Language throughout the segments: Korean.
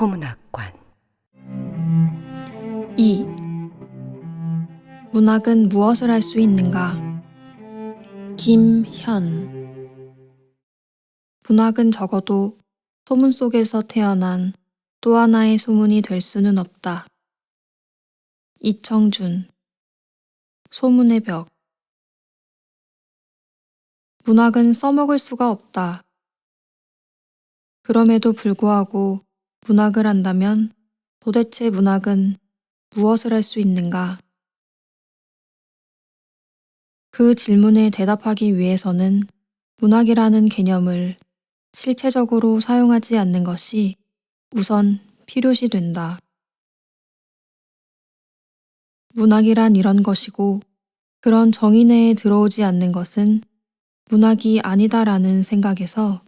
교포문학관 2. 문학은 무엇을 할 수 있는가? 김현 문학은 적어도 소문 속에서 태어난 또 하나의 소문이 될 수는 없다. 이청준 소문의 벽 문학은 써먹을 수가 없다. 그럼에도 불구하고 문학을 한다면 도대체 문학은 무엇을 할 수 있는가? 그 질문에 대답하기 위해서는 문학이라는 개념을 실체적으로 사용하지 않는 것이 우선 필요시 된다. 문학이란 이런 것이고 그런 정의 내에 들어오지 않는 것은 문학이 아니다라는 생각에서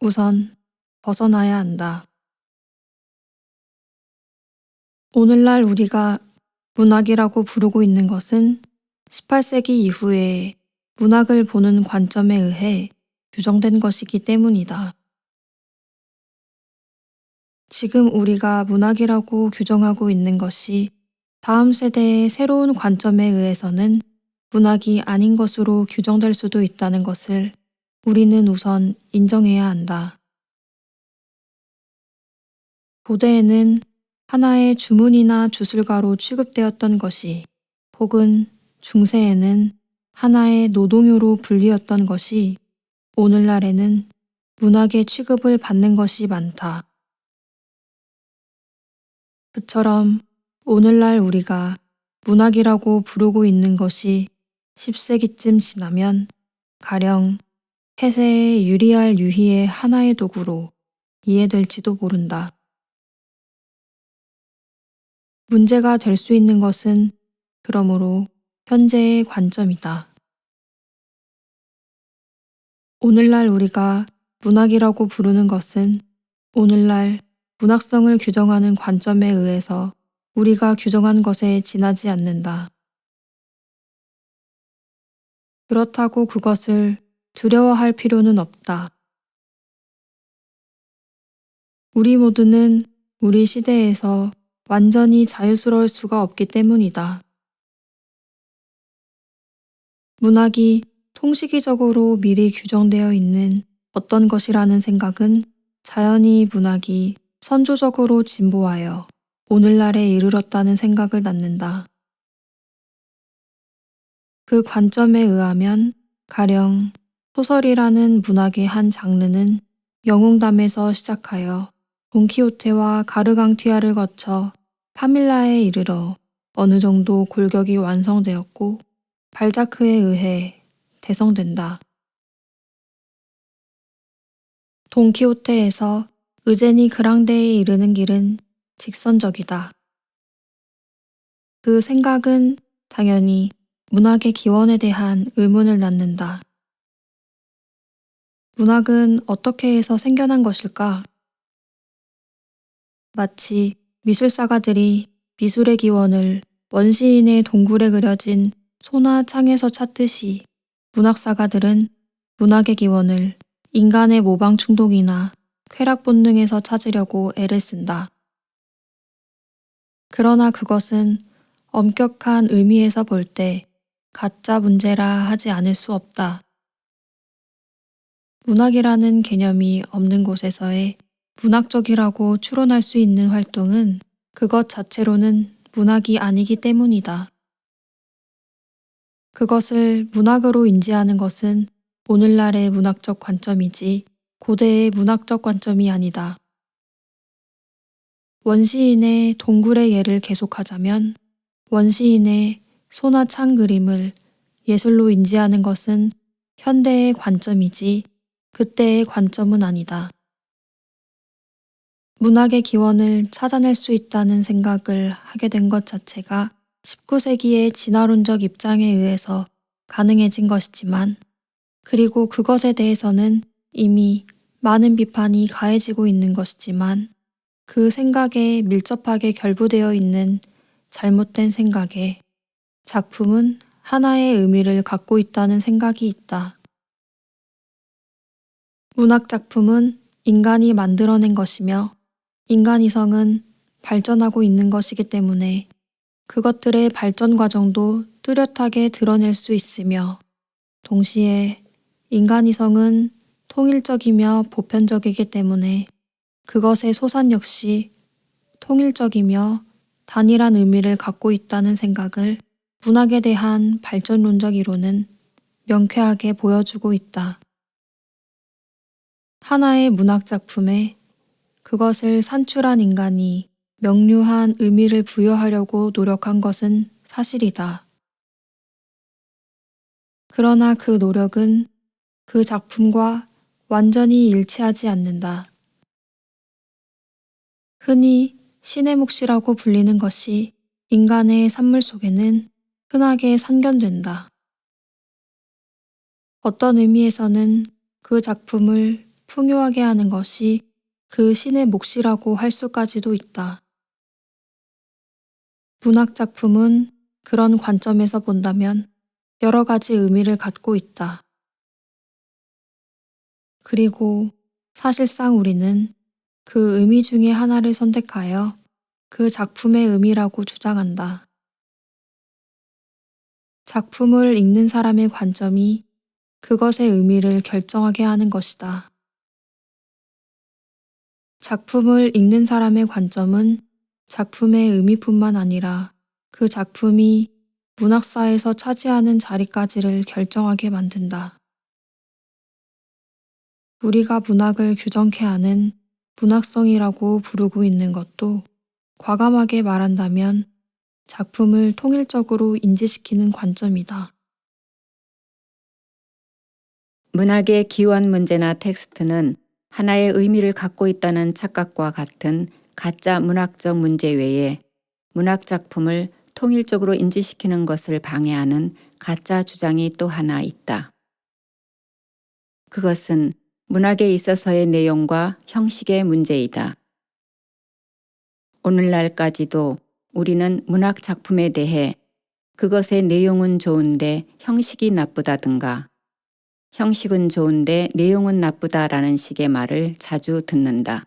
우선 벗어나야 한다. 오늘날 우리가 문학이라고 부르고 있는 것은 18세기 이후에 문학을 보는 관점에 의해 규정된 것이기 때문이다. 지금 우리가 문학이라고 규정하고 있는 것이 다음 세대의 새로운 관점에 의해서는 문학이 아닌 것으로 규정될 수도 있다는 것을 우리는 우선 인정해야 한다. 고대에는 하나의 주문이나 주술가로 취급되었던 것이 혹은 중세에는 하나의 노동요로 불리었던 것이 오늘날에는 문학의 취급을 받는 것이 많다. 그처럼 오늘날 우리가 문학이라고 부르고 있는 것이 10세기쯤 지나면 가령 폐쇄에 유리할 유희의 하나의 도구로 이해될지도 모른다. 문제가 될 수 있는 것은 그러므로 현재의 관점이다. 오늘날 우리가 문학이라고 부르는 것은 오늘날 문학성을 규정하는 관점에 의해서 우리가 규정한 것에 지나지 않는다. 그렇다고 그것을 두려워할 필요는 없다. 우리 모두는 우리 시대에서 완전히 자유스러울 수가 없기 때문이다. 문학이 통시기적으로 미리 규정되어 있는 어떤 것이라는 생각은 자연히 문학이 선조적으로 진보하여 오늘날에 이르렀다는 생각을 낳는다. 그 관점에 의하면 가령 소설이라는 문학의 한 장르는 영웅담에서 시작하여 돈키호테와 가르강티아를 거쳐 파밀라에 이르러 어느 정도 골격이 완성되었고 발자크에 의해 대성된다. 돈키호테에서 의제니 그랑데에 이르는 길은 직선적이다. 그 생각은 당연히 문학의 기원에 대한 의문을 낳는다. 문학은 어떻게 해서 생겨난 것일까? 마치 미술사가들이 미술의 기원을 원시인의 동굴에 그려진 소나 창에서 찾듯이 문학사가들은 문학의 기원을 인간의 모방 충동이나 쾌락 본능에서 찾으려고 애를 쓴다. 그러나 그것은 엄격한 의미에서 볼 때 가짜 문제라 하지 않을 수 없다. 문학이라는 개념이 없는 곳에서의 문학적이라고 추론할 수 있는 활동은 그것 자체로는 문학이 아니기 때문이다. 그것을 문학으로 인지하는 것은 오늘날의 문학적 관점이지 고대의 문학적 관점이 아니다. 원시인의 동굴의 예를 계속하자면 원시인의 소나 창 그림을 예술로 인지하는 것은 현대의 관점이지 그때의 관점은 아니다. 문학의 기원을 찾아낼 수 있다는 생각을 하게 된 것 자체가 19세기의 진화론적 입장에 의해서 가능해진 것이지만 그리고 그것에 대해서는 이미 많은 비판이 가해지고 있는 것이지만 그 생각에 밀접하게 결부되어 있는 잘못된 생각에 작품은 하나의 의미를 갖고 있다는 생각이 있다. 문학 작품은 인간이 만들어낸 것이며 인간 이성은 발전하고 있는 것이기 때문에 그것들의 발전 과정도 뚜렷하게 드러낼 수 있으며 동시에 인간 이성은 통일적이며 보편적이기 때문에 그것의 소산 역시 통일적이며 단일한 의미를 갖고 있다는 생각을 문학에 대한 발전론적 이론은 명쾌하게 보여주고 있다. 하나의 문학 작품에 그것을 산출한 인간이 명료한 의미를 부여하려고 노력한 것은 사실이다. 그러나 그 노력은 그 작품과 완전히 일치하지 않는다. 흔히 신의 몫이라고 불리는 것이 인간의 산물 속에는 흔하게 산견된다. 어떤 의미에서는 그 작품을 풍요하게 하는 것이 그 신의 몫이라고 할 수까지도 있다. 문학 작품은 그런 관점에서 본다면 여러 가지 의미를 갖고 있다. 그리고 사실상 우리는 그 의미 중에 하나를 선택하여 그 작품의 의미라고 주장한다. 작품을 읽는 사람의 관점이 그것의 의미를 결정하게 하는 것이다. 작품을 읽는 사람의 관점은 작품의 의미뿐만 아니라 그 작품이 문학사에서 차지하는 자리까지를 결정하게 만든다. 우리가 문학을 규정케 하는 문학성이라고 부르고 있는 것도 과감하게 말한다면 작품을 통일적으로 인지시키는 관점이다. 문학의 기원 문제나 텍스트는 하나의 의미를 갖고 있다는 착각과 같은 가짜 문학적 문제 외에 문학 작품을 통일적으로 인지시키는 것을 방해하는 가짜 주장이 또 하나 있다. 그것은 문학에 있어서의 내용과 형식의 문제이다. 오늘날까지도 우리는 문학 작품에 대해 그것의 내용은 좋은데 형식이 나쁘다든가 형식은 좋은데 내용은 나쁘다라는 식의 말을 자주 듣는다.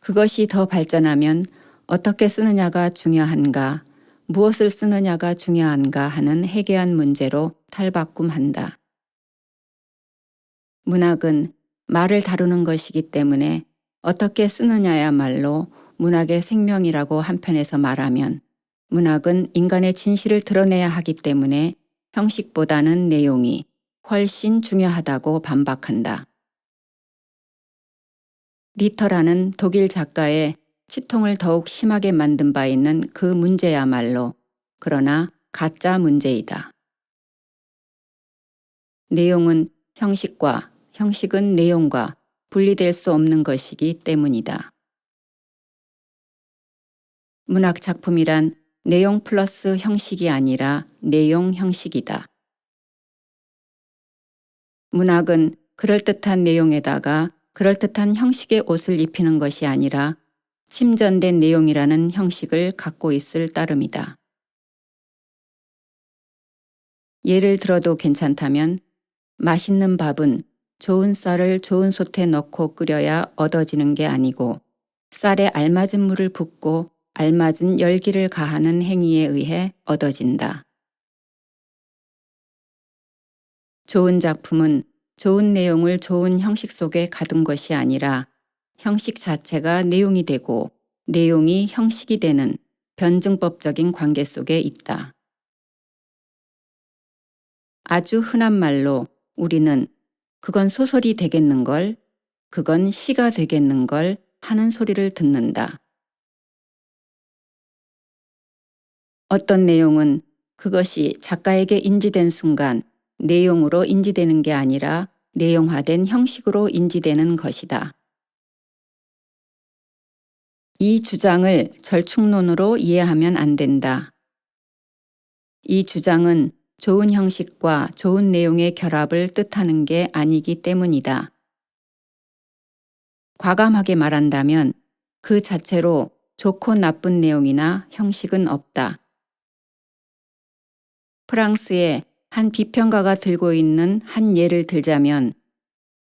그것이 더 발전하면 어떻게 쓰느냐가 중요한가, 무엇을 쓰느냐가 중요한가 하는 해괴한 문제로 탈바꿈한다. 문학은 말을 다루는 것이기 때문에 어떻게 쓰느냐야말로 문학의 생명이라고 한편에서 말하면 문학은 인간의 진실을 드러내야 하기 때문에 형식보다는 내용이 훨씬 중요하다고 반박한다. 리터라는 독일 작가의 치통을 더욱 심하게 만든 바 있는 그 문제야말로 그러나 가짜 문제이다. 내용은 형식과 형식은 내용과 분리될 수 없는 것이기 때문이다. 문학 작품이란 내용 플러스 형식이 아니라 내용 형식이다. 문학은 그럴듯한 내용에다가 그럴듯한 형식의 옷을 입히는 것이 아니라 침전된 내용이라는 형식을 갖고 있을 따름이다. 예를 들어도 괜찮다면 맛있는 밥은 좋은 쌀을 좋은 솥에 넣고 끓여야 얻어지는 게 아니고 쌀에 알맞은 물을 붓고 알맞은 열기를 가하는 행위에 의해 얻어진다. 좋은 작품은 좋은 내용을 좋은 형식 속에 가둔 것이 아니라 형식 자체가 내용이 되고 내용이 형식이 되는 변증법적인 관계 속에 있다. 아주 흔한 말로 우리는 그건 소설이 되겠는걸, 그건 시가 되겠는걸 하는 소리를 듣는다. 어떤 내용은 그것이 작가에게 인지된 순간 내용으로 인지되는 게 아니라 내용화된 형식으로 인지되는 것이다. 이 주장을 절충론으로 이해하면 안 된다. 이 주장은 좋은 형식과 좋은 내용의 결합을 뜻하는 게 아니기 때문이다. 과감하게 말한다면 그 자체로 좋고 나쁜 내용이나 형식은 없다. 프랑스의 한 비평가가 들고 있는 한 예를 들자면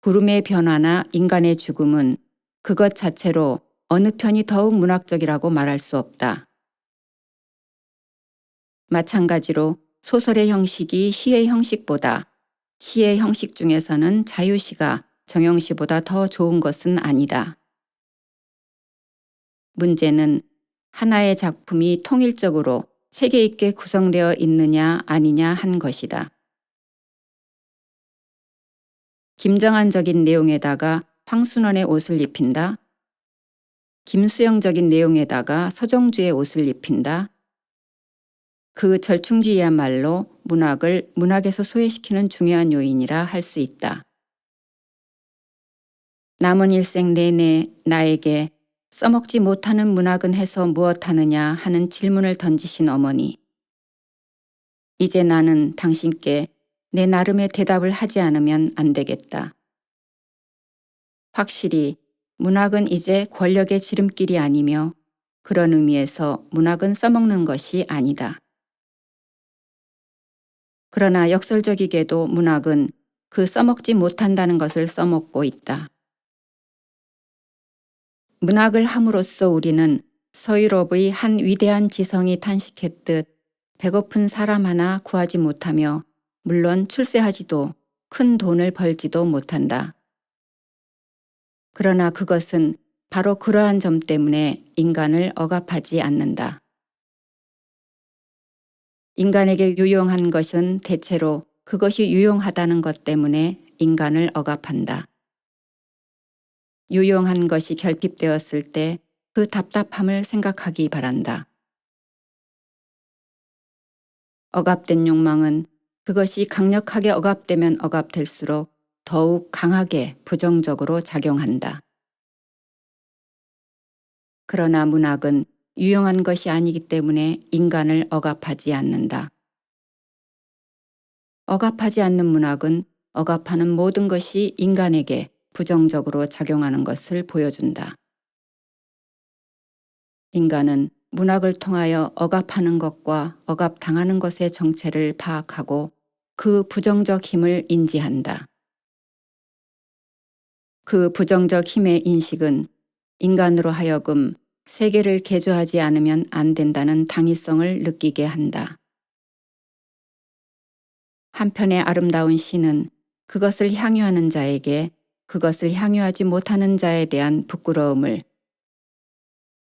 구름의 변화나 인간의 죽음은 그것 자체로 어느 편이 더욱 문학적이라고 말할 수 없다. 마찬가지로 소설의 형식이 시의 형식보다 시의 형식 중에서는 자유시가 정형시보다 더 좋은 것은 아니다. 문제는 하나의 작품이 통일적으로 체계 있게 구성되어 있느냐 아니냐 한 것이다. 김정한적인 내용에다가 황순원의 옷을 입힌다. 김수영적인 내용에다가 서정주의 옷을 입힌다. 그 절충주의야말로 문학을 문학에서 소외시키는 중요한 요인이라 할 수 있다. 남은 일생 내내 나에게 써먹지 못하는 문학은 해서 무엇하느냐 하는 질문을 던지신 어머니. 이제 나는 당신께 내 나름의 대답을 하지 않으면 안 되겠다. 확실히 문학은 이제 권력의 지름길이 아니며 그런 의미에서 문학은 써먹는 것이 아니다. 그러나 역설적이게도 문학은 그 써먹지 못한다는 것을 써먹고 있다. 문학을 함으로써 우리는 서유럽의 한 위대한 지성이 탄식했듯 배고픈 사람 하나 구하지 못하며 물론 출세하지도 큰 돈을 벌지도 못한다. 그러나 그것은 바로 그러한 점 때문에 인간을 억압하지 않는다. 인간에게 유용한 것은 대체로 그것이 유용하다는 것 때문에 인간을 억압한다. 유용한 것이 결핍되었을 때 그 답답함을 생각하기 바란다. 억압된 욕망은 그것이 강력하게 억압되면 억압될수록 더욱 강하게 부정적으로 작용한다. 그러나 문학은 유용한 것이 아니기 때문에 인간을 억압하지 않는다. 억압하지 않는 문학은 억압하는 모든 것이 인간에게 부정적으로 작용하는 것을 보여준다. 인간은 문학을 통하여 억압하는 것과 억압당하는 것의 정체를 파악하고 그 부정적 힘을 인지한다. 그 부정적 힘의 인식은 인간으로 하여금 세계를 개조하지 않으면 안 된다는 당위성을 느끼게 한다. 한편의 아름다운 시는 그것을 향유하는 자에게 그것을 향유하지 못하는 자에 대한 부끄러움을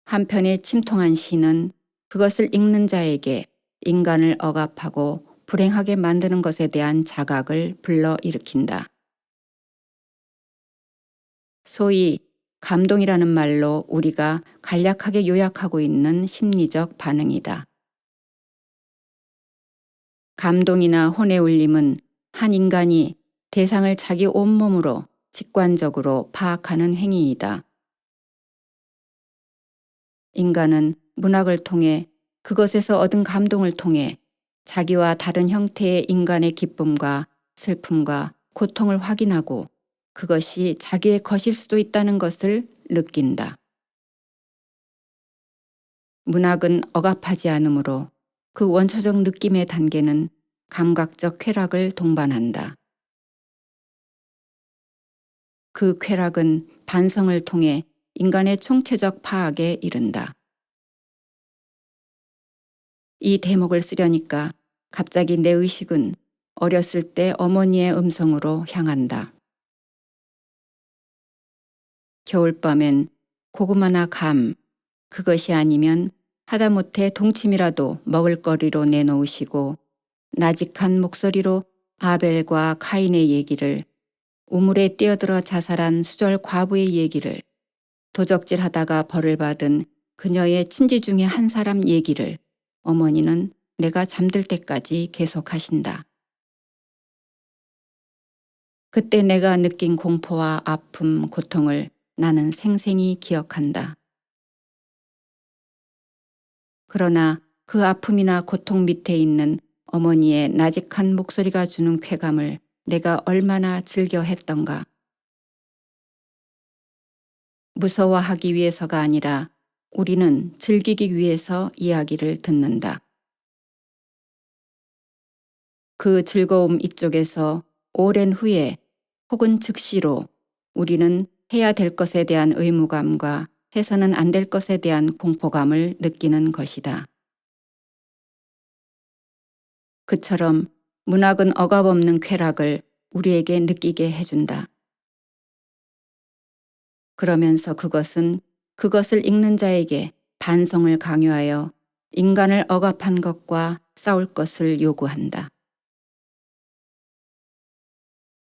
한편의 침통한 시는 그것을 읽는 자에게 인간을 억압하고 불행하게 만드는 것에 대한 자각을 불러일으킨다. 소위 감동이라는 말로 우리가 간략하게 요약하고 있는 심리적 반응이다. 감동이나 혼의 울림은 한 인간이 대상을 자기 온몸으로 직관적으로 파악하는 행위이다. 인간은 문학을 통해 그것에서 얻은 감동을 통해 자기와 다른 형태의 인간의 기쁨과 슬픔과 고통을 확인하고 그것이 자기의 것일 수도 있다는 것을 느낀다. 문학은 억압하지 않으므로 그 원초적 느낌의 단계는 감각적 쾌락을 동반한다. 그 쾌락은 반성을 통해 인간의 총체적 파악에 이른다. 이 대목을 쓰려니까 갑자기 내 의식은 어렸을 때 어머니의 음성으로 향한다. 겨울밤엔 고구마나 감, 그것이 아니면 하다못해 동침이라도 먹을거리로 내놓으시고 나직한 목소리로 아벨과 카인의 얘기를 우물에 뛰어들어 자살한 수절 과부의 얘기를 도적질하다가 벌을 받은 그녀의 친지 중에 한 사람 얘기를 어머니는 내가 잠들 때까지 계속하신다. 그때 내가 느낀 공포와 아픔, 고통을 나는 생생히 기억한다. 그러나 그 아픔이나 고통 밑에 있는 어머니의 나직한 목소리가 주는 쾌감을 내가 얼마나 즐겨 했던가. 무서워하기 위해서가 아니라 우리는 즐기기 위해서 이야기를 듣는다. 그 즐거움 이쪽에서 오랜 후에 혹은 즉시로 우리는 해야 될 것에 대한 의무감과 해서는 안 될 것에 대한 공포감을 느끼는 것이다. 그처럼 문학은 억압 없는 쾌락을 우리에게 느끼게 해준다. 그러면서 그것은 그것을 읽는 자에게 반성을 강요하여 인간을 억압한 것과 싸울 것을 요구한다.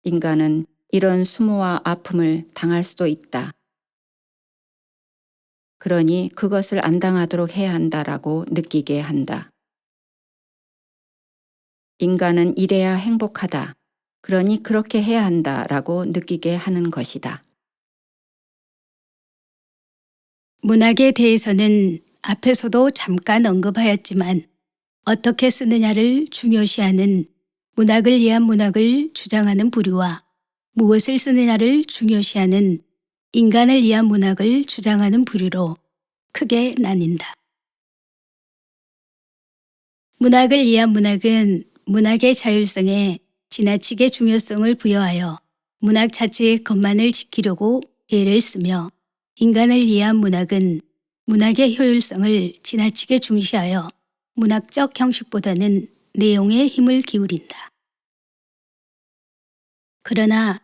인간은 이런 수모와 아픔을 당할 수도 있다. 그러니 그것을 안 당하도록 해야 한다라고 느끼게 한다. 인간은 이래야 행복하다. 그러니 그렇게 해야 한다 라고 느끼게 하는 것이다. 문학에 대해서는 앞에서도 잠깐 언급하였지만 어떻게 쓰느냐를 중요시하는 문학을 위한 문학을 주장하는 부류와 무엇을 쓰느냐를 중요시하는 인간을 위한 문학을 주장하는 부류로 크게 나뉜다. 문학을 위한 문학은 문학의 자율성에 지나치게 중요성을 부여하여 문학 자체의 것만을 지키려고 애를 쓰며 인간을 이해한 문학은 문학의 효율성을 지나치게 중시하여 문학적 형식보다는 내용에 힘을 기울인다. 그러나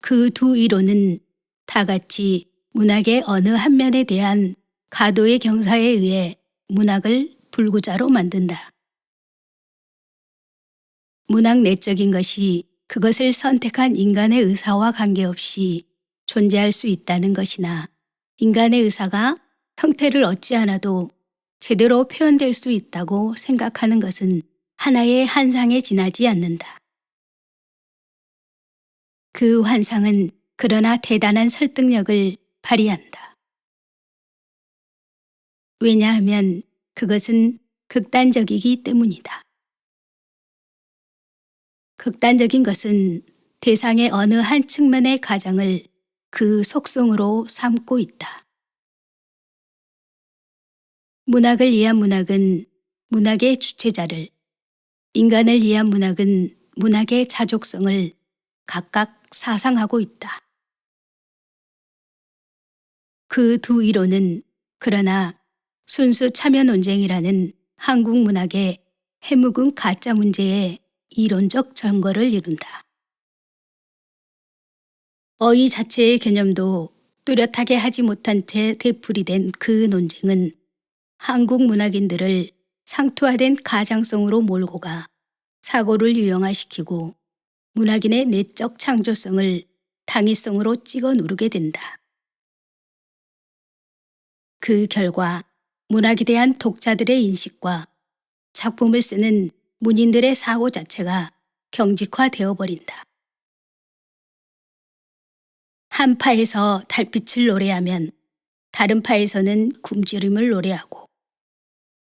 그 두 이론은 다 같이 문학의 어느 한 면에 대한 가도의 경사에 의해 문학을 불구자로 만든다. 문학 내적인 것이 그것을 선택한 인간의 의사와 관계없이 존재할 수 있다는 것이나 인간의 의사가 형태를 얻지 않아도 제대로 표현될 수 있다고 생각하는 것은 하나의 환상에 지나지 않는다. 그 환상은 그러나 대단한 설득력을 발휘한다. 왜냐하면 그것은 극단적이기 때문이다. 극단적인 것은 대상의 어느 한 측면의 가장을 그 속성으로 삼고 있다. 문학을 위한 문학은 문학의 주체자를, 인간을 위한 문학은 문학의 자족성을 각각 사상하고 있다. 그 두 이론은 그러나 순수 참여 논쟁이라는 한국 문학의 해묵은 가짜 문제의 이론적 전거를 이룬다. 어휘 자체의 개념도 뚜렷하게 하지 못한 채 되풀이된 그 논쟁은 한국 문학인들을 상투화된 가장성으로 몰고 가 사고를 유형화시키고 문학인의 내적 창조성을 당위성으로 찍어 누르게 된다. 그 결과 문학에 대한 독자들의 인식과 작품을 쓰는 문인들의 사고 자체가 경직화되어 버린다. 한 파에서 달빛을 노래하면 다른 파에서는 굶주림을 노래하고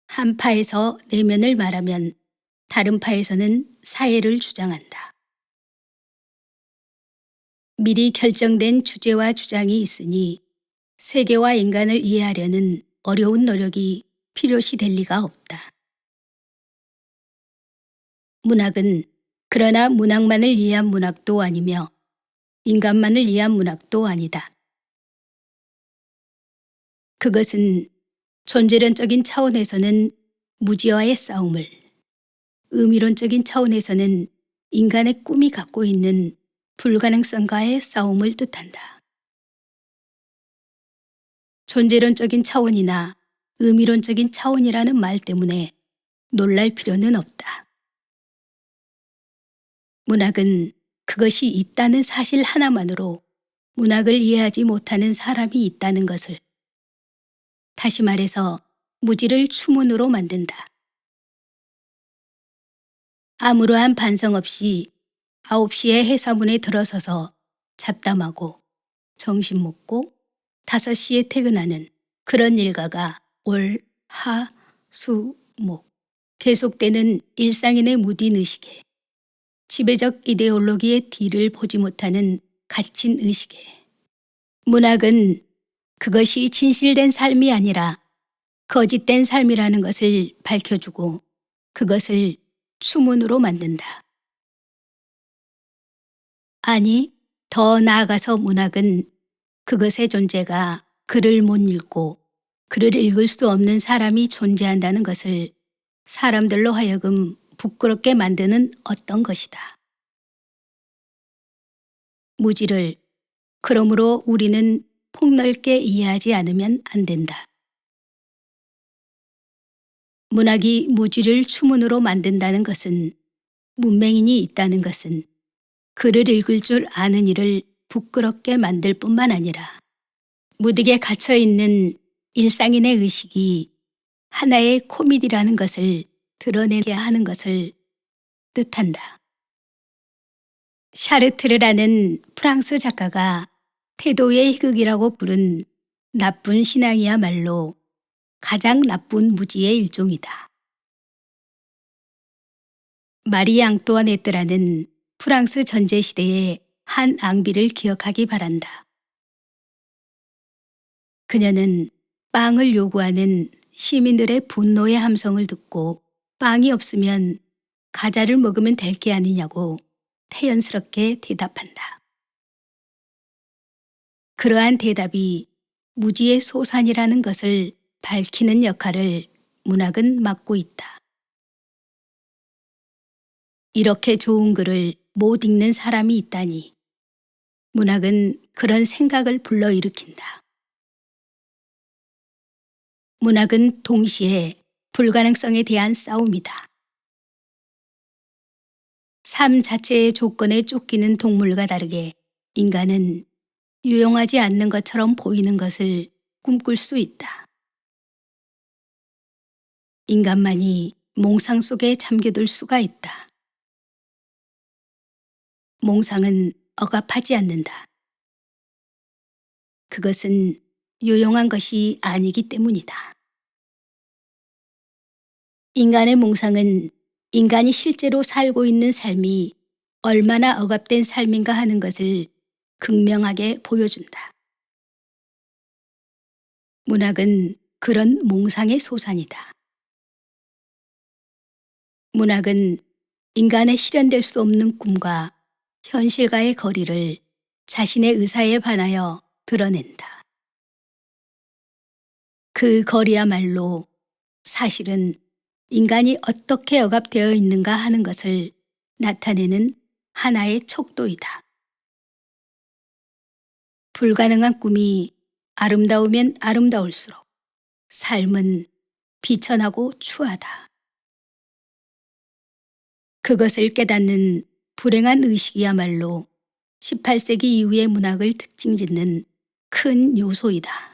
한 파에서 내면을 말하면 다른 파에서는 사회를 주장한다. 미리 결정된 주제와 주장이 있으니 세계와 인간을 이해하려는 어려운 노력이 필요시 될 리가 없다. 문학은 그러나 문학만을 이해한 문학도 아니며 인간만을 이해한 문학도 아니다. 그것은 존재론적인 차원에서는 무지와의 싸움을, 의미론적인 차원에서는 인간의 꿈이 갖고 있는 불가능성과의 싸움을 뜻한다. 존재론적인 차원이나 의미론적인 차원이라는 말 때문에 놀랄 필요는 없다. 문학은 그것이 있다는 사실 하나만으로 문학을 이해하지 못하는 사람이 있다는 것을 다시 말해서 무지를 추문으로 만든다. 아무러한 반성 없이 9시에 회사문에 들어서서 잡담하고 정신 먹고 5시에 퇴근하는 그런 일가가 올, 하, 수, 목 계속되는 일상인의 무딘 의식에 지배적 이데올로기의 뒤를 보지 못하는 갇힌 의식에 문학은 그것이 진실된 삶이 아니라 거짓된 삶이라는 것을 밝혀주고 그것을 추문으로 만든다. 아니, 더 나아가서 문학은 그것의 존재가 글을 못 읽고 글을 읽을 수 없는 사람이 존재한다는 것을 사람들로 하여금 부끄럽게 만드는 어떤 것이다. 무지를 그러므로 우리는 폭넓게 이해하지 않으면 안 된다. 문학이 무지를 추문으로 만든다는 것은 문맹인이 있다는 것은 글을 읽을 줄 아는 이를 부끄럽게 만들 뿐만 아니라 무득에 갇혀 있는 일상인의 의식이 하나의 코미디라는 것을 드러내게 하는 것을 뜻한다. 샤르트르라는 프랑스 작가가 태도의 희극이라고 부른 나쁜 신앙이야말로 가장 나쁜 무지의 일종이다. 마리 앙뚜아네트라는 프랑스 전제 시대의 한 앙비를 기억하기 바란다. 그녀는 빵을 요구하는 시민들의 분노의 함성을 듣고 빵이 없으면 과자를 먹으면 될 게 아니냐고 태연스럽게 대답한다. 그러한 대답이 무지의 소산이라는 것을 밝히는 역할을 문학은 맡고 있다. 이렇게 좋은 글을 못 읽는 사람이 있다니 문학은 그런 생각을 불러일으킨다. 문학은 동시에 불가능성에 대한 싸움이다. 삶 자체의 조건에 쫓기는 동물과 다르게 인간은 유용하지 않는 것처럼 보이는 것을 꿈꿀 수 있다. 인간만이 몽상 속에 잠겨들 수가 있다. 몽상은 억압하지 않는다. 그것은 유용한 것이 아니기 때문이다. 인간의 몽상은 인간이 실제로 살고 있는 삶이 얼마나 억압된 삶인가 하는 것을 극명하게 보여준다. 문학은 그런 몽상의 소산이다. 문학은 인간의 실현될 수 없는 꿈과 현실과의 거리를 자신의 의사에 반하여 드러낸다. 그 거리야말로 사실은 인간이 어떻게 억압되어 있는가 하는 것을 나타내는 하나의 척도이다. 불가능한 꿈이 아름다우면 아름다울수록 삶은 비천하고 추하다. 그것을 깨닫는 불행한 의식이야말로 18세기 이후의 문학을 특징 짓는 큰 요소이다.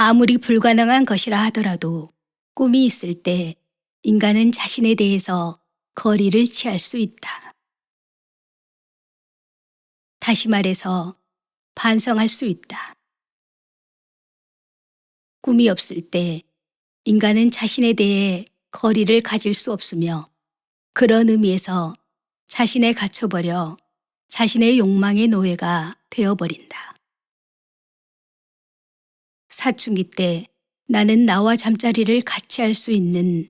아무리 불가능한 것이라 하더라도 꿈이 있을 때 인간은 자신에 대해서 거리를 취할 수 있다. 다시 말해서 반성할 수 있다. 꿈이 없을 때 인간은 자신에 대해 거리를 가질 수 없으며 그런 의미에서 자신에 갇혀버려 자신의 욕망의 노예가 되어버린다. 사춘기 때 나는 나와 잠자리를 같이 할 수 있는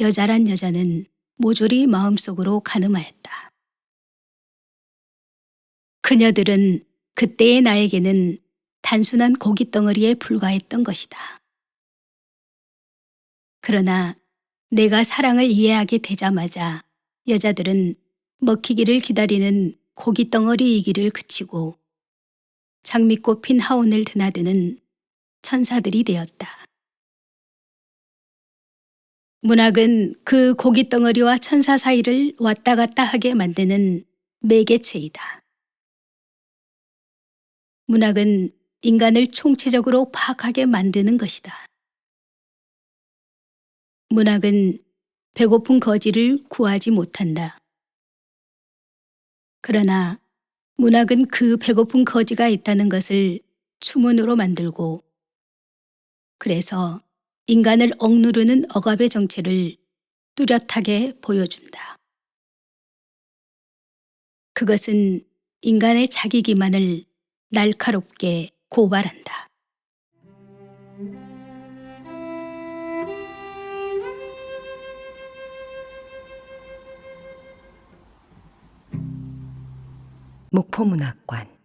여자란 여자는 모조리 마음속으로 가늠하였다. 그녀들은 그때의 나에게는 단순한 고깃덩어리에 불과했던 것이다. 그러나 내가 사랑을 이해하게 되자마자 여자들은 먹히기를 기다리는 고깃덩어리이기를 그치고 장미꽃 핀 하온을 드나드는 천사들이 되었다. 문학은 그 고깃덩어리와 천사 사이를 왔다 갔다 하게 만드는 매개체이다. 문학은 인간을 총체적으로 파악하게 만드는 것이다. 문학은 배고픈 거지를 구하지 못한다. 그러나 문학은 그 배고픈 거지가 있다는 것을 추문으로 만들고 그래서 인간을 억누르는 억압의 정체를 뚜렷하게 보여준다. 그것은 인간의 자기 기만을 날카롭게 고발한다. 목포문학관